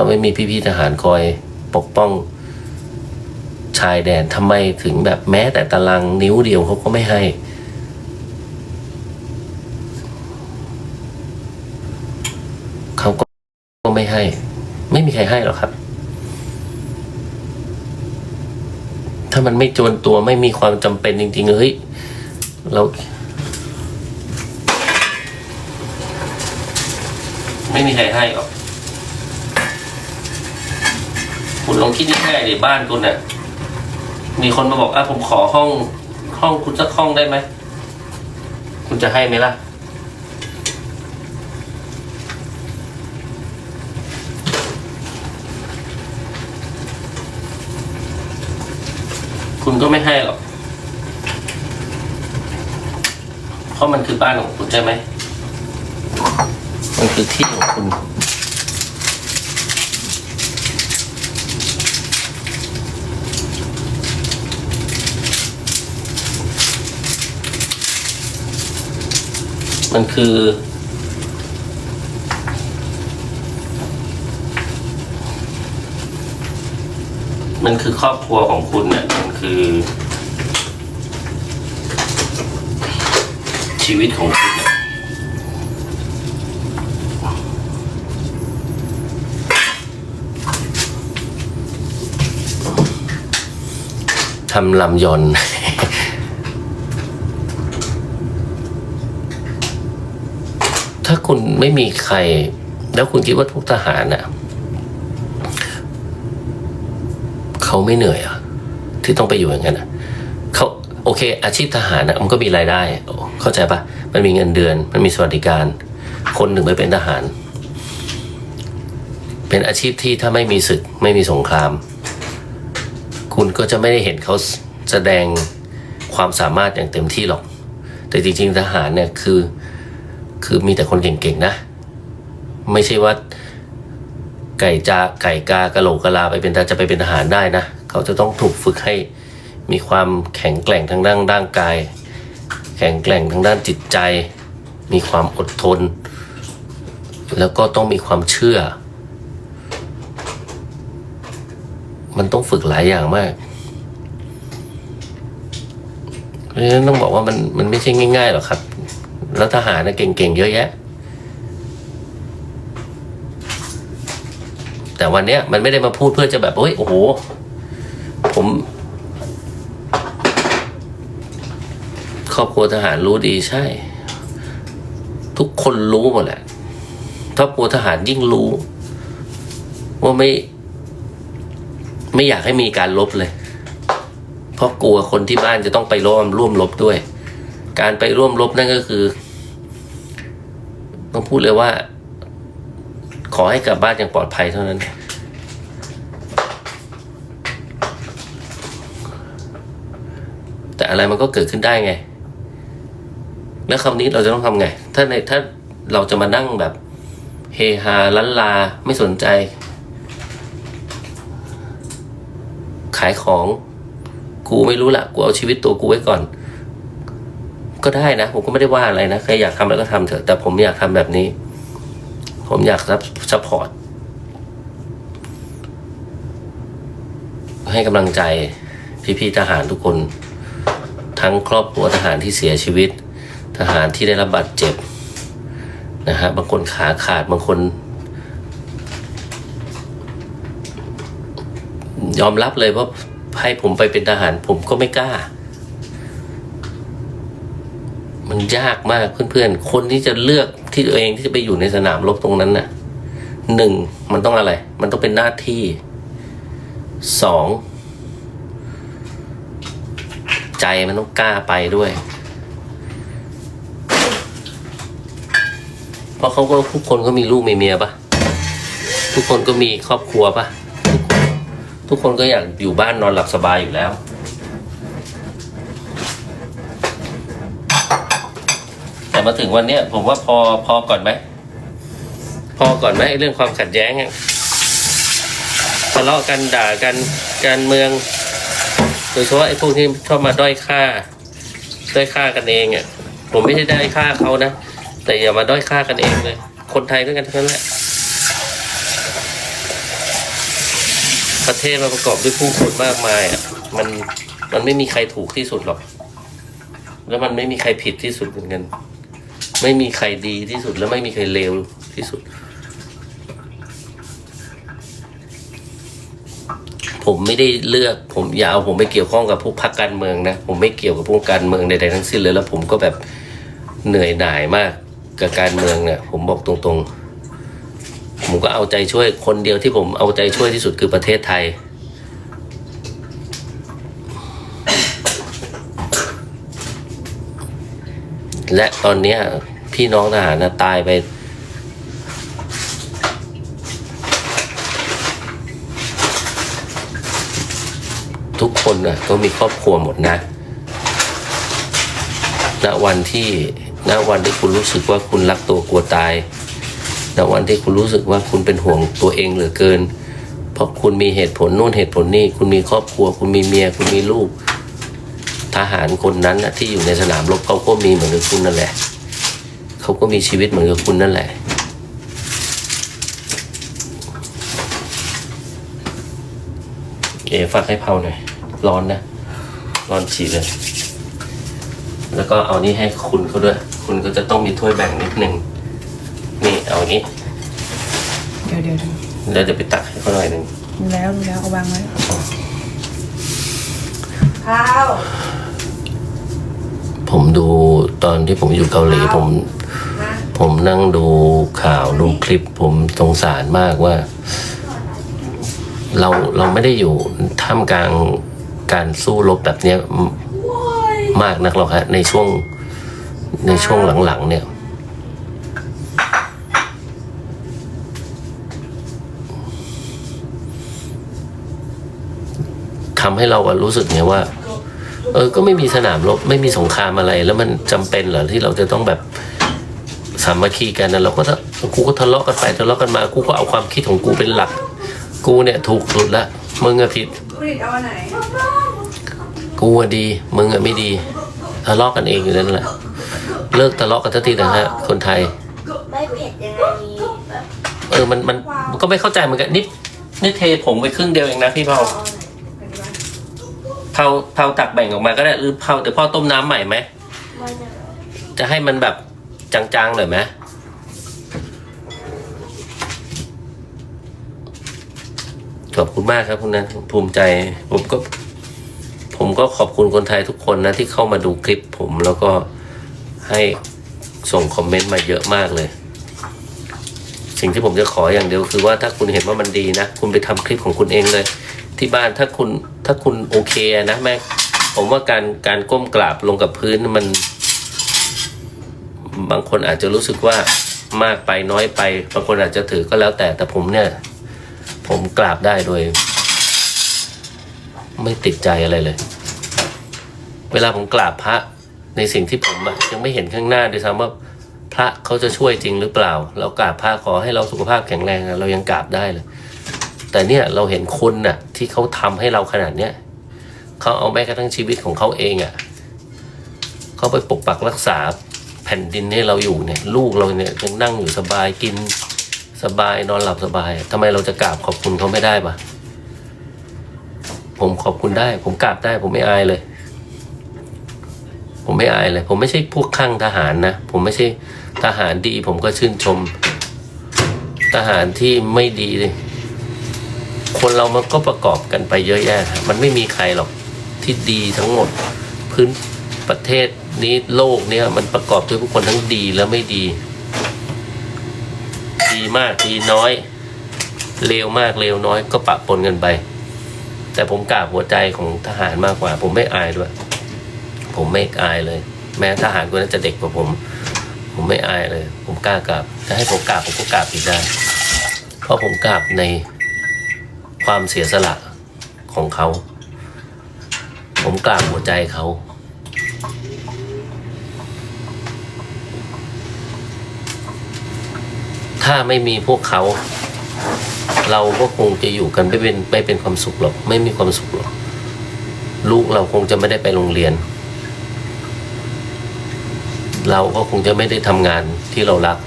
เราไม่มีพี่ๆทหารคอยปกป้องชายแดนทำไมถึงแบบแม้แต่ตารางนิ้วเดียวเขาก็ไม่ให้ เขาก็ก็ไม่ให้ ไม่มีใครให้หรอกครับ ถ้ามันไม่จวนตัวไม่มีความจำเป็นจริงๆเฮ้ยเราไม่มีใครให้หรอก คุณลองคิดง่ายๆดิบ้านคุณเนี่ยมีคนมาบอกอะผมขอห้องห้องคุณสักห้องได้ไหม คุณจะให้ไหมล่ะ คุณก็ไม่ให้หรอก เพราะมันคือบ้านของคุณใช่ไหม มันคือที่ของคุณ มันคือ มันคือครอบครัวของคุณเนี่ยมันคือ ชีวิตของคุณเนี่ยทำลำยนต์ ถ้า คุณไม่มีใคร แล้วคุณคิดว่าทุกทหารน่ะเขาไม่เหนื่อยอะ ที่ต้องไปอยู่อย่างนั้นอะเขาโอเค อาชีพทหารน่ะมันก็มีรายได้ เข้าใจปะมันมีเงินเดือน มันมีสวัสดิการ คนหนึ่งไปเป็นทหาร เป็นอาชีพที่ถ้าไม่มีศึก ไม่มีสงคราม คุณก็จะไม่ได้เห็นเขาแสดงความสามารถอย่างเต็มที่หรอก แต่จริง ๆ ทหารเนี่ยคือ คือมีแต่คนเก่งๆนะ ไม่ใช่ว่าไก่จาไก่กากระโหลกกะลาไปเป็นจะไปเป็นทหารได้นะ เขาจะต้องถูกฝึกให้มีความแข็งแกร่งทางด้านร่างกาย แข็งแกร่งทางด้านจิตใจ มีความอดทน แล้วก็ต้องมีความเชื่อ มันต้องฝึกหลายอย่างมากเพราะฉะนั้นต้องบอกว่ามันมันไม่ใช่ง่ายๆหรอกครับ แล้วทหารนะเก่งๆเยอะแยะ แต่วันเนี้ยมันไม่ได้มาพูดเพื่อจะแบบเฮ้ยโอ้โห ผมครอบครัวทหารรู้ดีใช่ ทุกคนรู้หมดแหละครอบครัวทหารยิ่งรู้ ว่าไม่ ไม่อยากให้มีการลบเลย เพราะกลัวคนที่บ้านจะต้องไปร่วมร่วมรบด้วย การไปร่วมรบนั่นก็คือ องพูดเลยว่า ขอให้กลับบ้านอย่างปลอดภัยเท่านั้น แต่อะไรมันก็เกิดขึ้นได้ไง แล้วคำนี้เราจะต้องทำไง ถ้าในถ้าเราจะมานั่งแบบเฮฮาลันลาไม่สนใจ ขายของ กูไม่รู้ละกูเอาชีวิตตัวกูไว้ก่อน ก็ได้นะ ผมก็ไม่ได้ว่าอะไรนะใครอยากทำอะไรก็ทำเถอะ แต่ผมอยากทำแบบนี้ ผมอยากรับซัพพอร์ตให้กำลังใจพี่ๆทหารทุกคน ทั้งครอบครัวทหารที่เสียชีวิต ทหารที่ได้รับบาดเจ็บนะฮะบางคนขาขาดบางคน ยอมรับเลยว่าให้ผมไปเป็นทหารผมก็ไม่กล้า มันยากมากเพื่อนๆ คนที่จะเลือกที่ตัวเองที่จะไปอยู่ในสนามรบตรงนั้นน่ะหนึ่งมันต้องอะไร มันต้องเป็นหน้าที่สองใจมันต้องกล้าไปด้วย เพราะเขาก็ทุกคนก็มีลูกมีเมียปะทุกคนก็มีครอบครัวปะทุกคนก็อยากอยู่บ้านนอนหลับสบายอยู่แล้ว แต่มาถึงวันเนี้ยผมว่าพอพอก่อนไหมพอก่อนไหมเรื่องความขัดแย้งอะทะเลาะกันด่ากันการเมือง โดยเฉพาะไอ้พวกที่ชอบมาด้อยค่า ด้อยค่ากันเองอะผมไม่ใช่ด้อยค่าเขานะแต่อย่ามาด้อยค่ากันเองเลย คนไทยด้วยกันทั้งนั้นแหละประเทศมันประกอบด้วยผู้คนมากมายอะมันมันไม่มีใครถูกที่สุดหรอก แล้วมันไม่มีใครผิดที่สุดเหมือนกัน ไม่มีใครดีที่สุดแล้วไม่มีใครเลวที่สุด ผมไม่ได้เลือกผมอย่าเอาผมไปเกี่ยวข้องกับพวกพรรคการเมืองนะ ผมไม่เกี่ยวกับพวกการเมืองใดๆทั้งสิ้นเลยแล้วผมก็แบบเหนื่อยหน่ายมากกับการเมืองเนี่ย ผมบอกตรงๆ ผมก็เอาใจช่วยคนเดียวที่ผมเอาใจช่วยที่สุดคือประเทศไทยและตอนเนี้ย พี่น้องทหารนะตายไปทุกคนนะก็มีครอบครัวหมดนะ ณ วันที่ ณ วันที่คุณรู้สึกว่าคุณรักตัวกลัวตาย ณ วันที่คุณรู้สึกว่าคุณเป็นห่วงตัวเองเหลือเกิน เพราะคุณมีเหตุผลนู่นเหตุผลนี่ คุณมีครอบครัว คุณมีเมีย คุณมีลูก ทหารคนนั้นนะที่อยู่ในสนามรบเขาก็มีเหมือนกับคุณนั่นแหละ เขาก็มีชีวิตเหมือนกับคุณนั่นแหละ เอฝากให้เผาหน่อย ร้อนนะ ร้อนฉีดเลย แล้วก็เอานี่ให้คุณเขาด้วย คุณก็จะต้องมีถ้วยแบ่งนิดนึง นี่เอาอย่างนี้เดี๋ยวเดี๋ยวเดี๋ยวแล้วเดี๋ยวไปตักให้เขาหน่อยหนึ่งรู้แล้วรู้แล้วเอาวางไว้ข้าว ผมดูตอนที่ผมอยู่เกาหลีผมมา ผมนั่งดูข่าวดูคลิปผมสงสารมากว่า เราเราไม่ได้อยู่ท่ามกลางการสู้รบแบบเนี้ยมากนักหรอกฮะในช่วงในช่วงหลังๆเนี่ย ทำให้เรารู้สึกไงว่า เออ ก็ไม่มีสนามรบ ไม่มีสงครามอะไร แล้วมันจำเป็นเหรอที่เราจะต้องแบบ สามัคคีกันนะเราก็ทะกูก็ทะเลาะกันไปทะเลาะกันมากูก็เอาความคิดของกูเป็นหลัก กูเนี่ยถูกสุดละมึงอะผิดผลิตเอาอันไหนกูอะดี มึงอะไม่ดีทะเลาะกันเองอยู่นั่นแหละเลิกทะเลาะกันทันทีนะฮะคนไทยไม่เผ็ดยังไงมีแบบเออมันมันมันก็ไม่เข้าใจเหมือนกันนี่นี่เทผงไปครึ่งเดียวเองนะพี่เผาเอาอันไหนอันนี้วะเผาเผาตักแบ่งออกมาก็ได้หรือเผาเดี๋ยวพ่อต้มน้ำใหม่ไหมไม่จะจะให้มันแบบ จางๆหน่อยไหมขอบคุณมากครับคุณนันภูมิใจผมก็ ผมก็ขอบคุณคนไทยทุกคนนะที่เข้ามาดูคลิปผมแล้วก็ให้ส่งคอมเมนต์มาเยอะมากเลย สิ่งที่ผมจะขออย่างเดียวคือว่าถ้าคุณเห็นว่ามันดีนะ คุณไปทำคลิปของคุณเองเลย ที่บ้านถ้าคุณถ้าคุณโอเคนะแม่ผมว่าการการก้มกราบลงกับพื้นมัน บางคนอาจจะรู้สึกว่ามากไปน้อยไป บางคนอาจจะถือก็แล้วแต่แต่ผมเนี่ย ผมกราบได้โดย ไม่ติดใจอะไรเลย เวลาผมกราบพระในสิ่งที่ผมอะยังไม่เห็นข้างหน้าด้วยซ้ำว่าพระเขาจะช่วยจริงหรือเปล่า เรากราบพระขอให้เราสุขภาพแข็งแรงเรายังกราบได้เลย แต่เนี่ยเราเห็นคนน่ะ ที่เขาทำให้เราขนาดเนี้ยเขาเอาแม้กระทั่งชีวิตของเขาเองอะเขาไปปกปักรักษา ผ่นดินให้เราอยู่เนี่ย ลูกเราเนี่ยยังนั่งอยู่สบายกินสบายนอนหลับสบายทำไมเราจะกราบขอบคุณเขาไม่ได้ปะผมขอบคุณได้ ผมกราบได้ ผมไม่อายเลย ผมไม่อายเลย ผมไม่ใช่พวกข้างทหารนะ ผมไม่ใช่ทหารดี ผมก็ชื่นชม ทหารที่ไม่ดีเลยคนเรามันก็ประกอบกันไปเยอะแยะ มันไม่มีใครหรอกที่ดีทั้งหมด พื้นประเทศ นี้โลกเนี่ยมันประกอบด้วยผู้คนทั้งดีและไม่ดี ดีมากดีน้อย เลวมากเลวน้อยก็ปะปนกันไป แต่ผมกราบหัวใจของทหารมากกว่า ผมไม่อายด้วย ผมไม่อายเลย แม้ทหารคนนั้นจะเด็กกว่าผม ผมไม่อายเลย ผมกล้ากราบจะให้ผมกราบผมก็กราบอีกได้ เพราะผมกราบในความเสียสละของเขา ผมกราบหัวใจเขา ถ้าไม่มีพวกเขา เราก็คงจะอยู่กันไม่เป็นไม่เป็นความสุขหรอกไม่มีความสุขหรอกลูกเราคงจะไม่ได้ไปโรงเรียน เราก็คงจะไม่ได้ทำงานที่เรารัก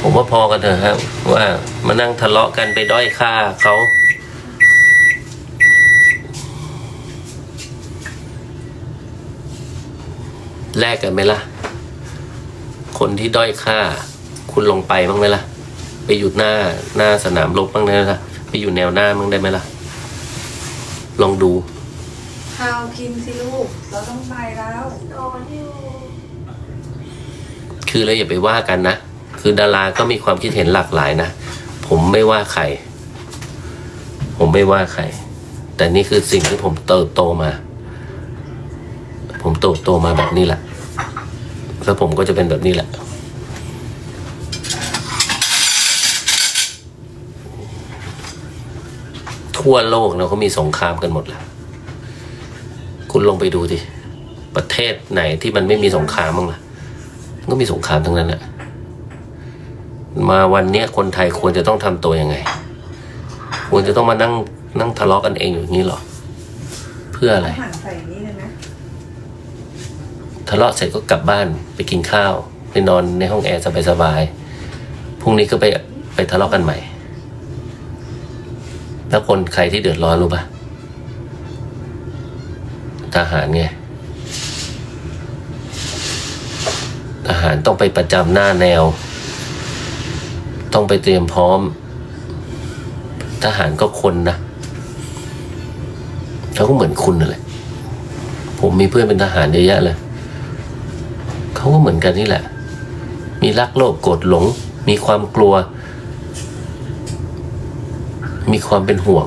ผมว่าพอกันเถอะครับว่ามานั่งทะเลาะกันไปด้อยค่าเขา แลกกันไหมล่ะ คนที่ด้อยค่า คุณลงไปบ้างไหมล่ะ ไปอยู่หน้าหน้าสนามรบบ้างได้ไหมล่ะ ไปอยู่แนวหน้าบ้างได้ไหมล่ะ ลองดูข้าวกินสิลูก เราต้องไปแล้วนอนอยู่คือเราอย่าไปว่ากันนะ คือดาราก็มีความคิดเห็นหลากหลายนะ ผมไม่ว่าใคร ผมไม่ว่าใคร แต่นี่คือสิ่งที่ผมเติบโตมาผม เติบโตมาแบบนี้แหละ แล้วผมก็จะเป็นแบบนี้แหละ ทั่วโลกเราก็มีสงครามกันหมดแล้ว คุณลองไปดูดิประเทศไหนที่มันไม่มีสงครามบ้างล่ะก็มีสงครามทั้งนั้นแหละมาวันเนี้ยคนไทยควรจะต้องทำตัวยังไง ควรจะต้องมานั่งนั่งทะเลาะกันเองอย่างนี้หรอ เพื่ออะไร อาหารใส่นี่เลยนะทะเลาะเสร็จก็กลับบ้านไปกินข้าวไปนอนในห้องแอร์สบายๆพรุ่งนี้ก็ไปไปทะเลาะกันใหม่ แล้วคนใครที่เดือดร้อนรู้ปะทหารไงทหารต้องไปประจำหน้าแนว ต้องไปเตรียมพร้อม ทหารก็คนนะเขาก็เหมือนคุณนั่นแหละผมมีเพื่อนเป็นทหารเยอะแยะเลย เขาก็เหมือนกันนี่แหละ มีรักโลภโกรธหลง มีความกลัว มีความเป็นห่วง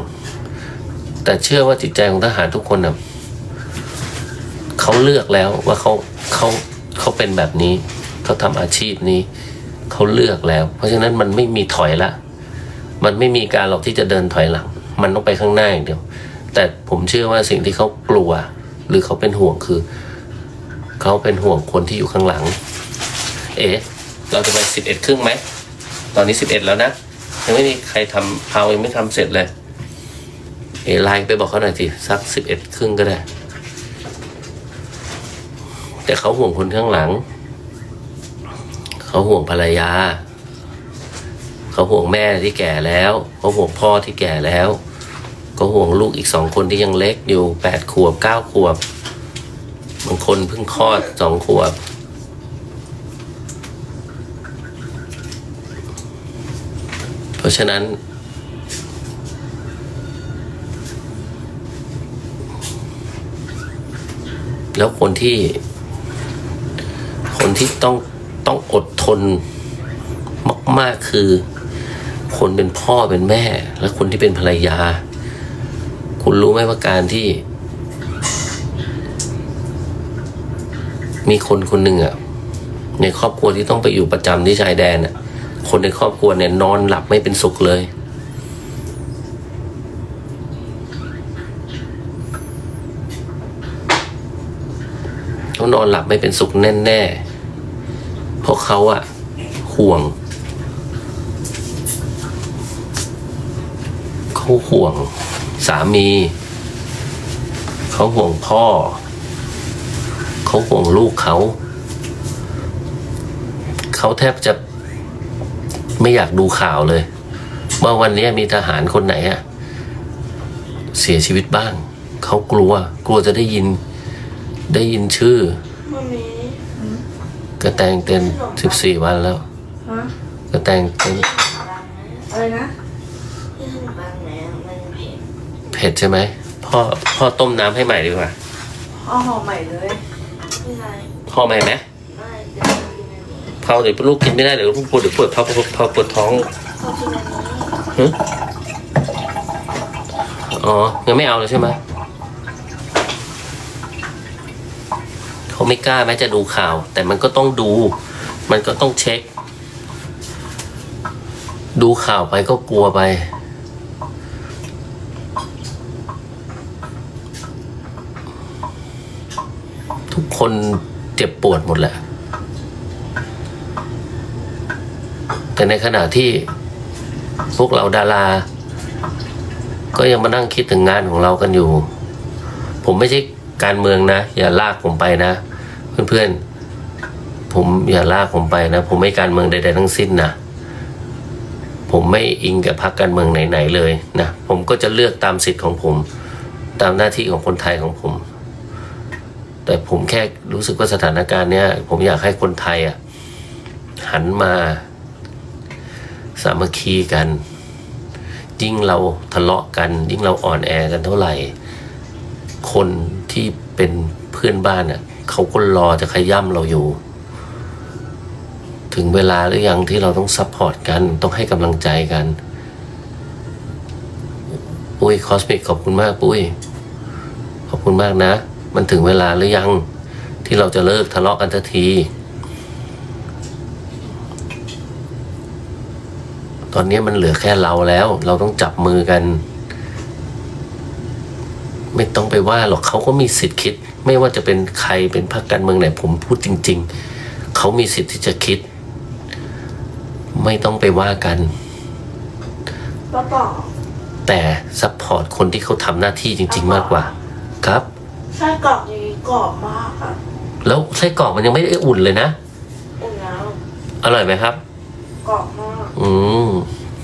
แต่เชื่อว่าจิตใจของทหารทุกคนน่ะเขาเลือกแล้วว่าเขาเขาเขาเป็นแบบนี้ เขาทำอาชีพนี้ เขาเลือกแล้ว เพราะฉะนั้นมันไม่มีถอยละ มันไม่มีการหรอกที่จะเดินถอยหลัง มันต้องไปข้างหน้าอย่างเดียว แต่ผมเชื่อว่าสิ่งที่เขากลัว หรือเขาเป็นห่วงคือ เขาเป็นห่วงคนที่อยู่ข้างหลัง เอ๊เราจะไปสิบเอ็ดครึ่งไหม ตอนนี้สิบเอ็ดแล้วนะ ยังไม่มีใครทำพาวยังไม่ทำเสร็จเลย เอไลน์ไปบอกเขาหน่อยสิสักสิบเอ็ดครึ่งก็ได้ แต่เขาห่วงคนข้างหลัง เขาห่วงภรรยา เขาห่วงแม่ที่แก่แล้ว เขาห่วงพ่อที่แก่แล้ว ก็ห่วงลูกอีกสองคนที่ยังเล็กอยู่แปดขวบเก้าขวบ บางคนเพิ่งคลอดสองขวบเพราะฉะนั้น แล้วคนที่ คนที่ต้องต้องอดทนมาก ๆ คือ คนเป็นพ่อเป็นแม่ และคนที่เป็นภรรยา คุณรู้ไหมว่าการที่ มีคนคนหนึ่งอะในครอบครัวที่ต้องไปอยู่ประจำที่ชายแดนอะคนในครอบครัวเนี่ยนอนหลับไม่เป็นสุขเลย เขานอนหลับไม่เป็นสุขแน่ๆ เพราะเขาอะห่วง เขาห่วงสามี เขาห่วงพ่อ เขาห่วงลูกเขา เขาแทบจะไม่อยากดูข่าวเลยว่าวันนี้มีทหารคนไหนอะเสียชีวิตบ้าง เขากลัว กลัวจะได้ยิน ได้ยินชื่อมันมีกระแตงเต็มสิบสี่วันแล้วฮะกระแตงเต็มบางนะอะไรนะที่ขนมปังไหนอะมันเผ็ดเผ็ดใช่ไหมพ่อพ่อต้มน้ำให้ใหม่ดีกว่าห่อห่อใหม่เลย ไม่ไรพ่อใหม่ไหมไม่เดี๋ยวกินอันนี้พ่อเดี๋ยวลูกกินไม่ได้เดี๋ยวลูกปวดเดี๋ยวปวดท้องปวดท้องปวดท้องเขากินอันนี้หึอ๋อยังไม่เอาเลยใช่ไหมเขาไม่กล้าแม้จะดูข่าว แต่มันก็ต้องดู มันก็ต้องเช็ค ดูข่าวไปก็กลัวไป คนเจ็บปวดหมดแหละ แต่ในขณะที่พวกเราดารา ก็ยังมานั่งคิดถึงงานของเรากันอยู่ ผมไม่ใช่การเมืองนะ อย่าลากผมไปนะ เพื่อนๆ ผมอย่าลากผมไปนะ ผมไม่การเมืองใดๆทั้งสิ้นนะผมไม่อิงกับพรรคการเมืองไหนๆเลยนะ ผมก็จะเลือกตามสิทธิ์ของผม ตามหน้าที่ของคนไทยของผม แต่ผมแค่รู้สึกว่าสถานการณ์เนี้ยผมอยากให้คนไทยอะหันมาสามัคคีกัน ยิ่งเราทะเลาะกัน ยิ่งเราอ่อนแอกันเท่าไหร่ คนที่เป็นเพื่อนบ้านอะเขาก็รอจะขย่ำเราอยู่ ถึงเวลาหรือยังที่เราต้องซัพพอร์ตกัน ต้องให้กำลังใจกัน ปุ้ยคอสมิกขอบคุณมากปุ้ย ขอบคุณมากนะ มันถึงเวลาหรือยัง ที่เราจะเลิกทะเลาะกันทันที ตอนนี้มันเหลือแค่เราแล้ว เราต้องจับมือกัน ไม่ต้องไปว่าหรอกเขาก็มีสิทธิ์คิด ไม่ว่าจะเป็นใครเป็นพรรคการเมืองไหนผมพูดจริง ๆ เขามีสิทธิ์ที่จะคิด ไม่ต้องไปว่ากันป้าป๋องแต่ซัพพอร์ตคนที่เขาทำหน้าที่จริง ๆ มากกว่าครับ ไส้กรอกนี้กรอบมากอะแล้วไส้กรอกมันยังไม่ได้อุ่นเลยนะ อุ่นแล้วอร่อยไหมครับ กรอบมากอืม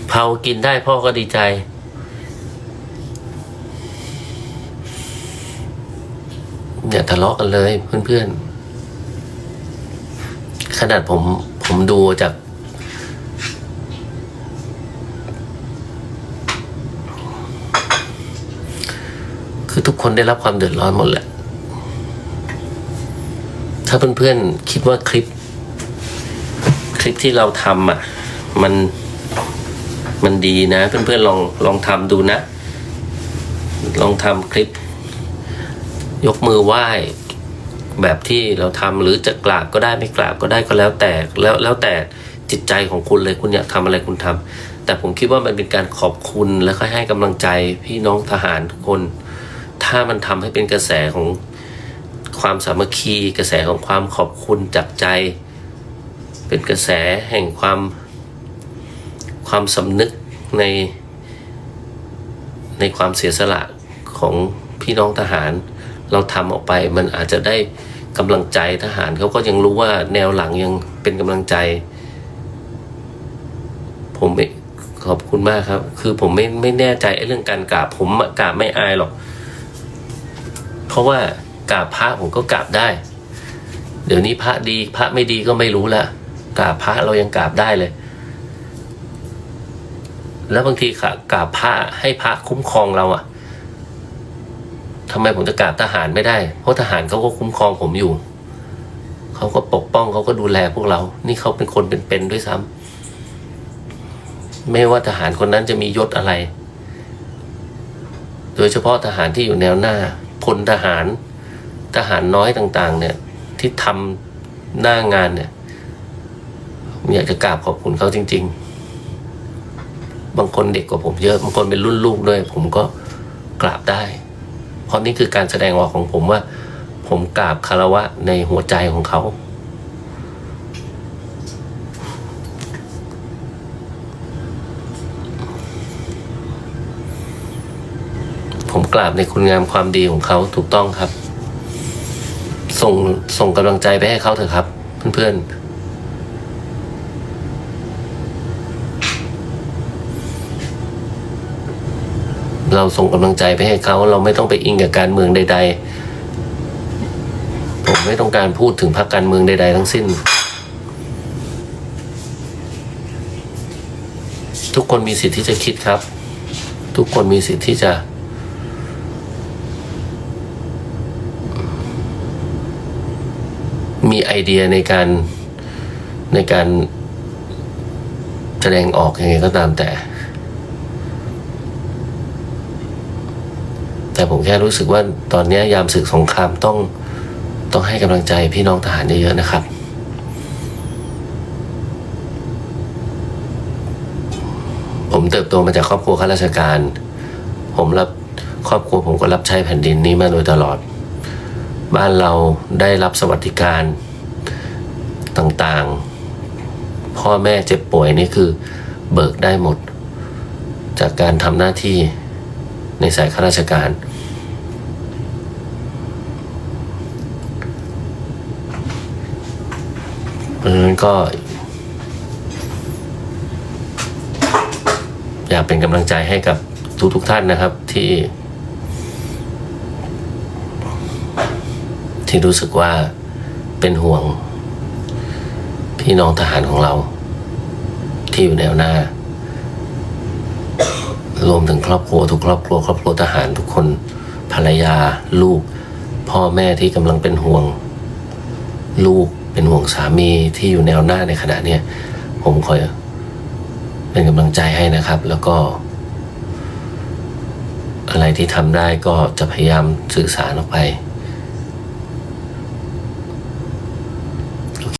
เผากินได้พ่อก็ดีใจ อย่าทะเลาะกันเลยเพื่อนๆ ขนาดผมผมดูจาก คนได้รับความเดือดร้อนหมดแหละ ถ้าเพื่อนๆคิดว่าคลิป คลิปที่เราทำอะ มันมันดีนะ เพื่อนๆลองลองทำดูนะ ลองทำคลิป ยกมือไหว้แบบที่เราทำหรือจะกราบก็ได้ไม่กราบก็ได้ก็แล้วแต่แล้วแล้วแต่จิตใจของคุณเลยคุณอยากทำอะไรคุณทำแต่ผมคิดว่ามันเป็นการขอบคุณแล้วก็ให้กำลังใจพี่น้องทหารทุกคน ถ้ามันทำให้เป็นกระแสของความสามัคคีกระแสของความขอบคุณจากใจ เป็นกระแสแห่งความความสำนึกในในความเสียสละของพี่น้องทหาร เราทำออกไปมันอาจจะได้กำลังใจทหารเขาก็ยังรู้ว่าแนวหลังยังเป็นกำลังใจ ผมขอบคุณมากครับ คือผมไม่ไม่แน่ใจไอ้เรื่องการกราบผมกราบไม่อายหรอก เพราะว่ากราบพระผมก็กราบได้ เดี๋ยวนี้พระดีพระไม่ดีก็ไม่รู้ละกราบพระเรายังกราบได้เลย แล้วบางทีค่ะกราบพระให้พระคุ้มครองเราอะทำไมผมจะกราบทหารไม่ได้ เพราะทหารเขาก็คุ้มครองผมอยู่ เขาก็ปกป้องเขาก็ดูแลพวกเรา นี่เขาเป็นคนเป็นๆด้วยซ้ำไม่ว่าทหารคนนั้นจะมียศอะไร โดยเฉพาะทหารที่อยู่แนวหน้า พลทหาร ทหารน้อยต่างๆ เนี่ย ที่ทำหน้างานเนี่ยผมอยากจะกราบขอบคุณเขาจริง ๆ บางคนเด็กกว่าผมเยอะ บางคนเป็นรุ่นลูกด้วย ผมก็กราบได้ เพราะนี่คือการแสดงออกของผมว่า ผมกราบคารวะในหัวใจของเขา ผม กราบในคุณงามความดีของเขาถูกต้องครับ ส่งส่งกำลังใจไปให้เขาเถอะครับ เพื่อนๆเราส่งกำลังใจไปให้เขาเราไม่ต้องไปอิงกับการเมืองใด ๆ ผมไม่ต้องการพูดถึงพรรคการเมืองใด ๆ ทั้งสิ้น ทุกคนมีสิทธิ์ที่จะคิดครับ ทุกคนมีสิทธิ์ที่จะ มี ไอเดียในการในการแสดงออกยังไงก็ตามแต่ แต่ผมแค่รู้สึกว่าตอนนี้ยามศึกสงครามต้องต้องให้กำลังใจพี่น้องทหารเยอะๆนะครับ ผมเติบโตมาจากครอบครัวข้าราชการ ผมรับครอบครัวผมก็รับใช้แผ่นดินนี้มาโดยตลอด บ้านเราได้รับสวัสดิการ ต่างๆ พ่อแม่เจ็บป่วยนี่คือเบิกได้หมด จากการทำหน้าที่ในสายข้าราชการ เพราะฉะนั้นก็ อยากเป็นกำลังใจให้กับทุกทุกๆท่านนะครับที่ ที่รู้สึกว่าเป็นห่วง พี่น้องทหารของเรา ที่อยู่แนวหน้า รวมถึงครอบครัวทุกครอบครัวครอบครัวทหารทุกคนภรรยาลูก พ่อแม่ที่กำลังเป็นห่วง ลูกเป็นห่วงสามีที่อยู่แนวหน้าในขณะเนี้ยผมขอเป็นกำลังใจให้นะครับ แล้วก็ อะไรที่ทำได้ก็จะพยายามสื่อสารออกไป